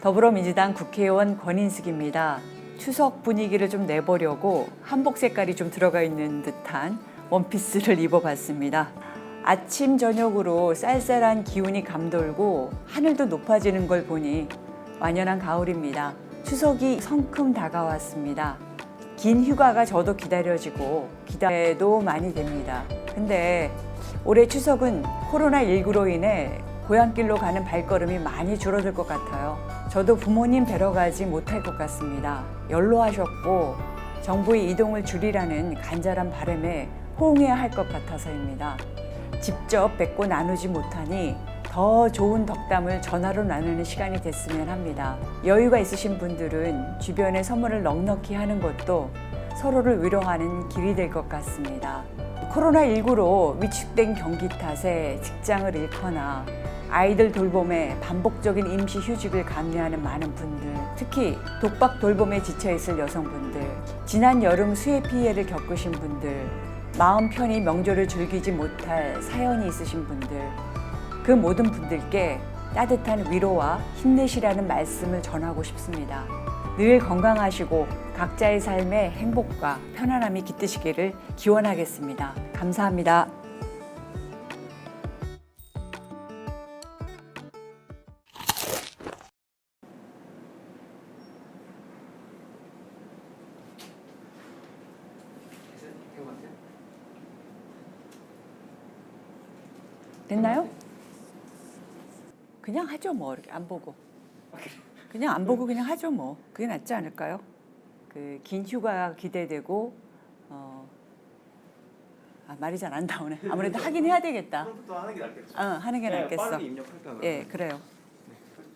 더불어민주당 국회의원 권인숙입니다. 추석 분위기를 좀 내보려고 한복 색깔이 좀 들어가 있는 듯한 원피스를 입어봤습니다. 아침 저녁으로 쌀쌀한 기운이 감돌고 하늘도 높아지는 걸 보니 완연한 가을입니다. 추석이 성큼 다가왔습니다. 긴 휴가가 저도 기다려지고 기대도 많이 됩니다. 근데 올해 추석은 코로나19로 인해 고향길로 가는 발걸음이 많이 줄어들 것 같아요. 저도 부모님 뵈러 가지 못할 것 같습니다. 연로하셨고 정부의 이동을 줄이라는 간절한 바람에 호응해야 할 것 같아서입니다. 직접 뵙고 나누지 못하니 더 좋은 덕담을 전화로 나누는 시간이 됐으면 합니다. 여유가 있으신 분들은 주변에 선물을 넉넉히 하는 것도 서로를 위로하는 길이 될 것 같습니다. 코로나19로 위축된 경기 탓에 직장을 잃거나 아이들 돌봄에 반복적인 임시 휴직을 감내하는 많은 분들, 특히 독박 돌봄에 지쳐 있을 여성분들, 지난 여름 수해 피해를 겪으신 분들, 마음 편히 명절을 즐기지 못할 사연이 있으신 분들, 그 모든 분들께 따뜻한 위로와 힘내시라는 말씀을 전하고 싶습니다. 늘 건강하시고 각자의 삶에 행복과 편안함이 깃드시기를 기원하겠습니다. 감사합니다. 됐나요? 그냥 하죠 뭐 이렇게 안 보고 그냥 안 보고 그냥 하죠 뭐 그게 낫지 않을까요? 그 긴 휴가 기대되고 어 아, 말이 잘 안 나오네 아무래도 하긴 해야 되겠다 프롬프트 하는 게 낫겠죠. 어, 하는 게 네, 낫겠어 빠르게 입력할까? 예 그래요